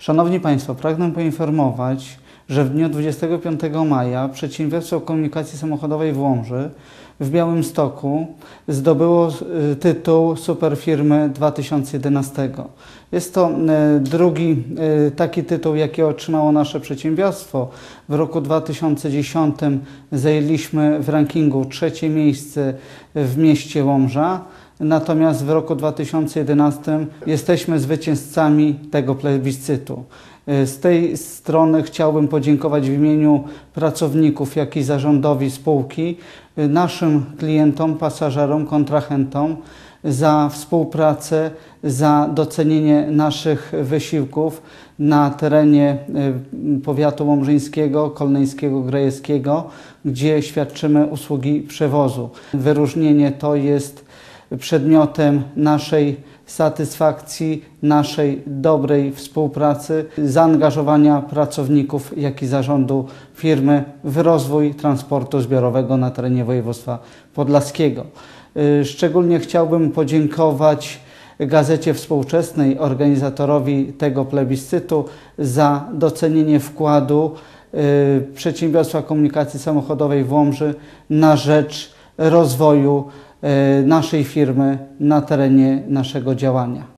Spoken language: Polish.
Szanowni Państwo, pragnę poinformować, że w dniu 25 maja Przedsiębiorstwo Komunikacji Samochodowej w Łomży w Białymstoku zdobyło y, tytuł Superfirmy 2011. Jest to y, drugi y, taki tytuł, jaki otrzymało nasze przedsiębiorstwo. W roku 2010 zajęliśmy w rankingu trzecie miejsce w mieście Łomża. Natomiast w roku 2011 jesteśmy zwycięzcami tego plebiscytu. Y, Z tej strony chciałbym podziękować w imieniu pracowników, jak i zarządowi spółki y, naszym klientom, pasażerom, kontrahentom za współpracę, za docenienie naszych wysiłków na terenie y, powiatu łomżyńskiego, kolneńskiego, grajewskiego, gdzie świadczymy usługi przewozu. Wyróżnienie to jest przedmiotem naszej satysfakcji, naszej dobrej współpracy, zaangażowania pracowników, jak i zarządu firmy w rozwój transportu zbiorowego na terenie województwa podlaskiego. Y, Szczególnie chciałbym podziękować Gazecie Współczesnej, organizatorowi tego plebiscytu, za docenienie wkładu y, Przedsiębiorstwa Komunikacji Samochodowej w Łomży na rzecz rozwoju naszej firmy na terenie naszego działania.